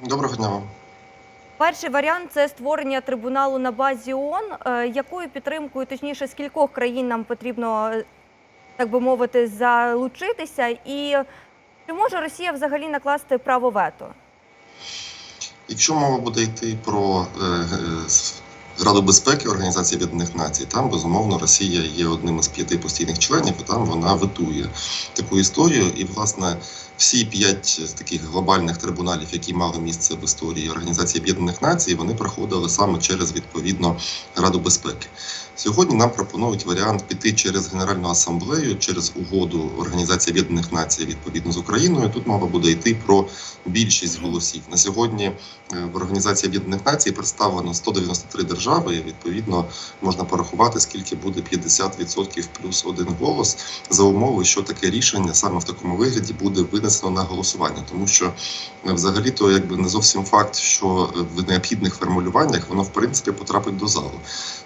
Доброго дня вам. Перший варіант це створення трибуналу на базі ООН. Е, Якою підтримкою, точніше, з кількох країн нам потрібно, е, так би мовити, залучитися? І чи може Росія взагалі накласти право вето? Якщо мова буде йти про Раду безпеки Організації Об'єднаних Націй, там безумовно Росія є одним із п'яти постійних членів, і там вона ветує таку історію. І власне всі п'ять таких глобальних трибуналів, які мали місце в історії Організації Об'єднаних Націй, вони проходили саме через відповідно Раду безпеки. Сьогодні нам пропонують варіант піти через Генеральну асамблею, через угоду Організації Об'єднаних Націй відповідно з Україною. Тут мова буде йти про більшість голосів. На сьогодні е, в Організації Об'єднаних Націй представлено 193 держави. І відповідно можна порахувати, скільки буде 50% плюс один голос за умови, що таке рішення саме в такому вигляді буде винесено на голосування, тому що е, взагалі-то якби не зовсім факт, що е, в необхідних формулюваннях воно в принципі потрапить до залу.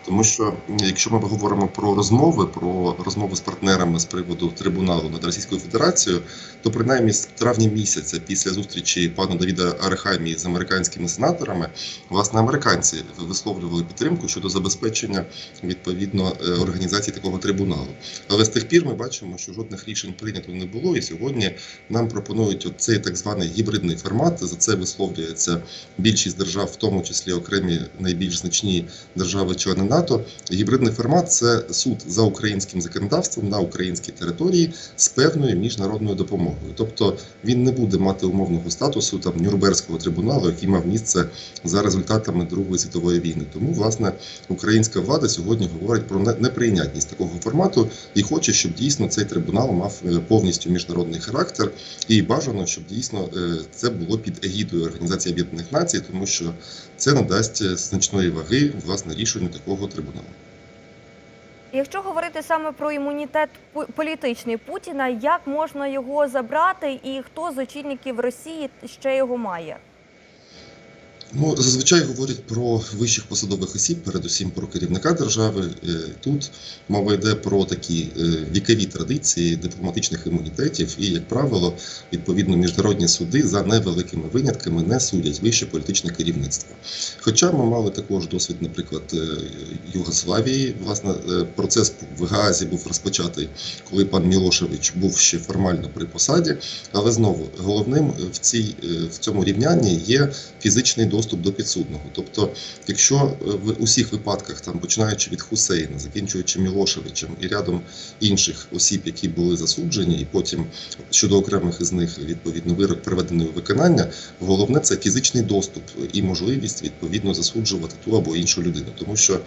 Тому що якщо ми говоримо про розмови, про розмови з партнерами з приводу трибуналу над Російською Федерацією, то принаймні з травня місяця після зустрічі пана Давіда Арахамії з американськими сенаторами, власне, американці висловлювали підтримку щодо забезпечення відповідно е, організації такого трибуналу. Але з тих пір ми бачимо, що жодних рішень прийнято не було, і сьогодні нам пропонують цей так званий гібридний формат. За це висловлюється більшість держав, в тому числі окремі найбільш значні держави-члени НАТО. Гібридний формат це суд за українським законодавством на українській території з певною міжнародною допомогою. Тобто він не буде мати умовного статусу там Нюрнберзького трибуналу, який мав місце за результатами Другої світової війни. Тому власне українська влада сьогодні говорить про неприйнятність такого формату і хоче, щоб дійсно цей трибунал мав е, повністю міжнародний характер, і бажано, щоб дійсно е, це було під егідою Організації Об'єднаних Націй, тому що це надасть е, значної ваги власне рішенню такого трибуналу. Якщо говорити саме про імунітет політичний Путіна, як можна його забрати, і хто з очільників Росії ще його має? Ну, зазвичай говорять про вищих посадових осіб, передусім про керівника держави. Е, Тут мова йде про такі е, вікові традиції дипломатичних імунітетів, і, як правило, відповідно міжнародні суди за невеликими винятками не судять вище політичне керівництво. Хоча ми мали також досвід, наприклад, е, Югославії. Власне, процес в Гаазі був розпочатий, коли пан Мілошевич був ще формально при посаді. Але знову головним в цій в цьому рівнянні є фізичний доступ до підсудного. Тобто, якщо е, в усіх випадках, там починаючи від Хусейна, закінчуючи Мілошевичем і рядом інших осіб, які були засуджені, і потім щодо окремих із них відповідно вирок приведений у виконання, головне це фізичний доступ і можливість відповідно засуджувати ту або іншу людину, тому що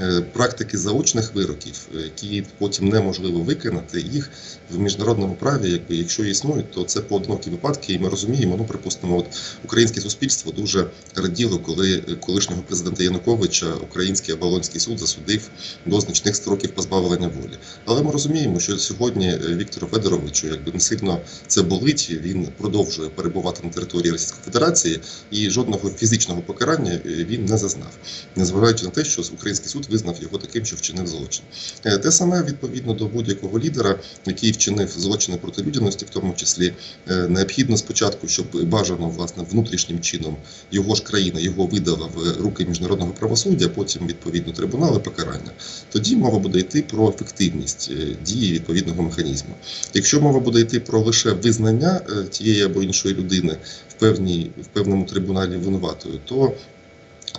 е, практики заочних вироків, е, які потім неможливо виконати, їх в міжнародному праві, якби якщо існують, то це поодинокі випадки, і ми розуміємо. Ну, припустимо, от українське суспільство дуже раділо, коли колишнього президента Януковича український Оболонський суд засудив до значних строків позбавлення волі. Але ми розуміємо, що сьогодні Віктору Федоровичу якби не сильно це болить. Він продовжує перебувати на території Російської Федерації, і жодного фізичного покарання е, він не зазнав, незважаючи на те, що український суд визнав його таким, що вчинив злочин. Е, Те саме відповідно до будь-якого лідера, який вчинив злочини проти людяності, в тому числі е, необхідно спочатку, щоб бажано власне внутрішнім чином його ж країна його видала в руки міжнародного правосуддя, потім відповідно трибунали покарання. Тоді мова буде йти про ефективність е, дії відповідного механізму. Якщо мова буде йти про лише визнання е, тієї або іншої людини в певній в певному трибуналі винуватою, то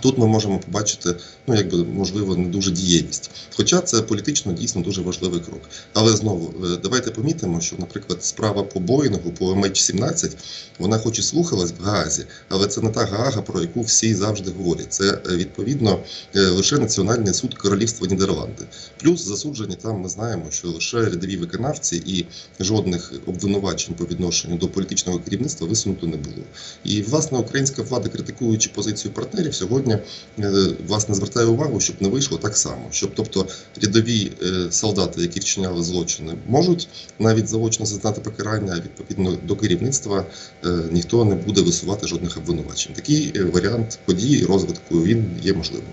Тут ми можемо побачити, ну якби можливо, не дуже дієвість. Хоча це політично дійсно дуже важливий крок. Але знову е, давайте помітимо, що, наприклад, справа по Боїнгу, по MH17, вона хоч і слухалась в Гаазі, але це не та Гаага, про яку всі завжди говорять. Це е, відповідно е, лише Національний суд Королівства Нідерланди. Плюс засуджені там ми знаємо, що лише рядові виконавці і жодних обвинувачень по відношенню до політичного керівництва висунуто не було. І власне українська влада, критикуючи позицію партнерів, сьогодні е, власне звертає увагу, щоб не вийшло так само. Щоб, тобто, рядові е, солдати, які вчиняли злочини, можуть навіть заочно зазнати покарання. Відповідно до керівництва е, ніхто не буде висувати жодних обвинувачень. Такий варіант події розвитку він є можливим.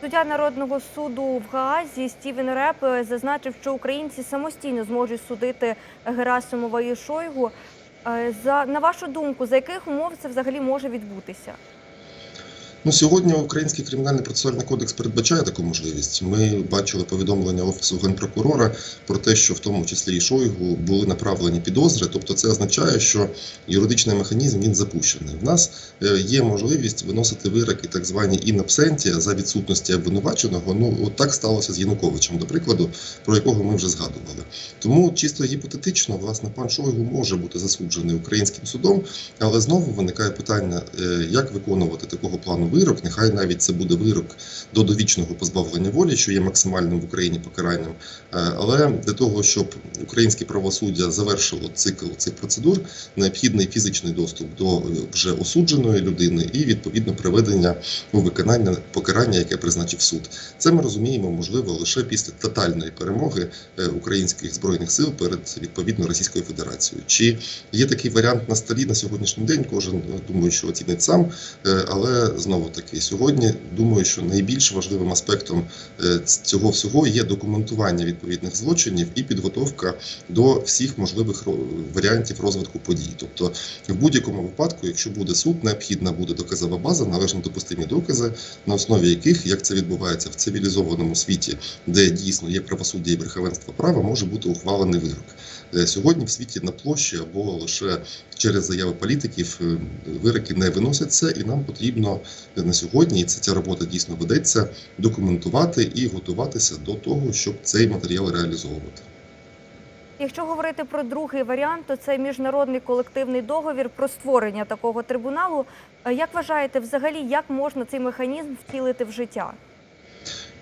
Суддя Народного суду в Гаазі Стівен Реп зазначив, що українці самостійно зможуть судити Герасимова і Шойгу. За на вашу думку, за яких умов це взагалі може відбутися? Ну, сьогодні Український кримінальний процесуальний кодекс передбачає таку можливість. Ми бачили повідомлення офісу генпрокурора про те, що в тому числі і Шойгу були направлені підозри. Тобто, це означає, що юридичний механізм він запущений. В нас е, є можливість виносити вироки, так звані in за відсутності обвинуваченого. Ну от так сталося з Януковичем, до прикладу, про якого ми вже згадували. Тому чисто гіпотетично, власне, пан Шойгу може бути засуджений українським судом, але знову виникає питання, е, як виконувати такого плану вирок. Нехай навіть це буде вирок до довічного позбавлення волі, що є максимальним в Україні покаранням. Е, Але для того, щоб українське правосуддя завершило цикл цих процедур, необхідний фізичний доступ до е, вже осудженої людини і відповідно приведення у виконання покарання, яке призначив суд. Це ми розуміємо, можливо, лише після тотальної перемоги е, українських збройних сил перед відповідно Російською Федерацією. Чи є такий варіант на столі на сьогоднішній день? Кожен думаю, що оцінить сам. Але знову таки сьогодні думаю, що найбільш важливим аспектом е, цього всього є документування відповідних злочинів і підготовка до всіх можливих варіантів розвитку подій. Тобто, в будь-якому випадку, якщо буде суд, необхідна буде доказова база, належно допустимі докази, на основі яких, як це відбувається в цивілізованому світі, де дійсно є правосуддя і верховенство права, може бути ухвалений вирок. Е, Сьогодні в світі на площі або лише через заяви політиків е, вироки не виносяться, і нам потрібно на сьогодні, і це ця робота дійсно ведеться, документувати і готуватися до того, щоб цей матеріал реалізовувати. Якщо говорити про другий варіант, то це міжнародний колективний договір про створення такого трибуналу. Е, Як вважаєте, взагалі, як можна цей механізм втілити в життя?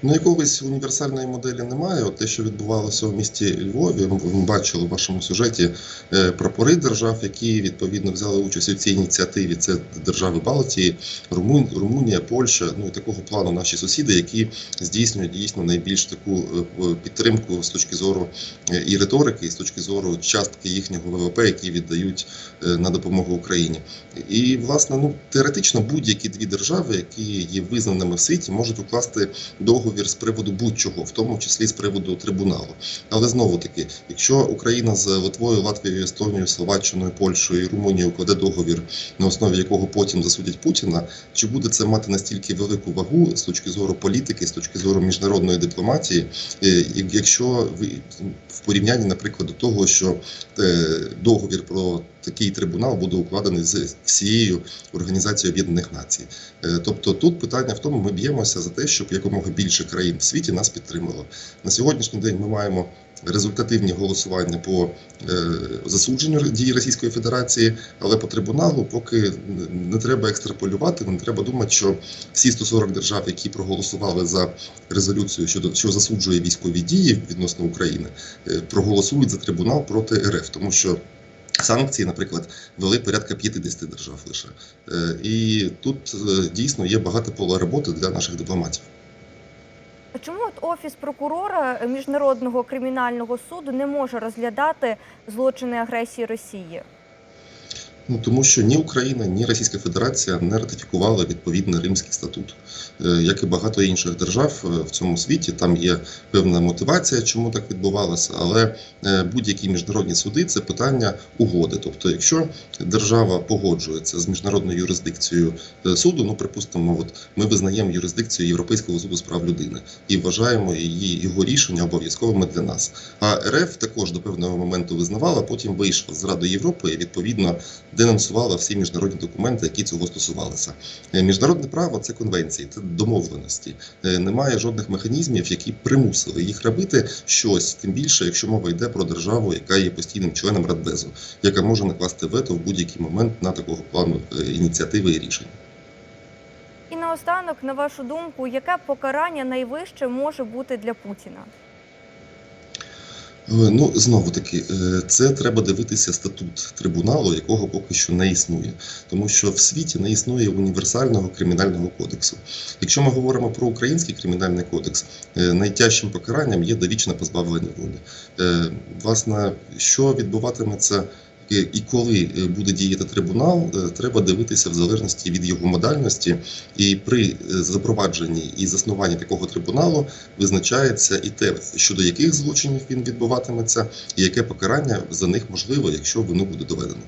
Ну, якогось універсальної моделі немає. От те, що відбувалося у місті Львові, ми бачили в вашому сюжеті е, прапори держав, які відповідно взяли участь у цій ініціативі. Це держави Балтії, Румун, Румунія, Польща. Ну і такого плану наші сусіди, які здійснюють дійсно найбільш таку е, підтримку з точки зору е, і риторики, і з точки зору частки їхнього ВВП, які віддають на допомогу Україні. І власне, ну теоретично будь-які дві держави, які є визнаними в світі, можуть укласти договір з приводу будь-чого, в тому числі з приводу трибуналу. Але знову таки, якщо Україна з Литвою, Латвією, Естонією, Словаччиною, Польщею і Румунією укладе договір, на основі якого потім засудять Путіна, чи буде це мати настільки велику вагу з точки зору політики, з точки зору міжнародної дипломатії, е, якщо ви в порівнянні, наприклад, до того, що е, договір про такий трибунал буде укладений з всією організацією Об'єднаних Націй. Е, Тобто тут питання в тому, ми б'ємося за те, щоб якомога більше країн в світі нас підтримало. На сьогоднішній день ми маємо результативні голосування по е, засудженню дії Російської Федерації, але по трибуналу поки не треба екстраполювати, не треба думати, що всі 140 держав, які проголосували за резолюцію щодо що засуджує військові дії відносно України, е, проголосують за трибунал проти РФ, тому що. Санкції, наприклад, ввели порядка 50 держав лише. Е, І тут е, дійсно є багато поле роботи для наших дипломатів. Чому от офіс прокурора міжнародного кримінального суду не може розглядати злочини агресії Росії? Ну тому що ні Україна, ні Російська Федерація не ратифікували відповідний Римський статут, Е, як і багато інших держав е, в цьому світі. Там є певна мотивація, чому так відбувалося, але е, будь-які міжнародні суди це питання угоди. Тобто, якщо держава погоджується з міжнародною юрисдикцією суду, ну припустимо, от ми визнаємо юрисдикцію Європейського суду з прав людини і вважаємо її його рішення обов'язковими для нас. А РФ також до певного моменту визнавала, потім вийшла з Ради Європи і відповідно денонсувала всі міжнародні документи, які цього стосувалися. Е, Міжнародне право це конвенції, це домовленості. Е, Немає жодних механізмів, які примусили їх робити щось, тим більше, якщо мова йде про державу, яка є постійним членом Радбезу, яка може накласти вето в будь-який момент на такого плану е, ініціативи і рішень. І наостанок, на вашу думку, яке покарання найвище може бути для Путіна? Е, Ну знову таки, е, це треба дивитися статут трибуналу, якого поки що не існує, тому що в світі не існує універсального кримінального кодексу. Якщо ми говоримо про український кримінальний кодекс, е, найтяжчим покаранням є довічне позбавлення волі. Власне, що відбуватиметься і коли е, буде діяти трибунал, е, треба дивитися в залежності від його модальності. І при е, запровадженні і заснуванні такого трибуналу визначається і те, щодо яких злочинів він відбуватиметься, і яке покарання за них можливо, якщо вину буде доведено.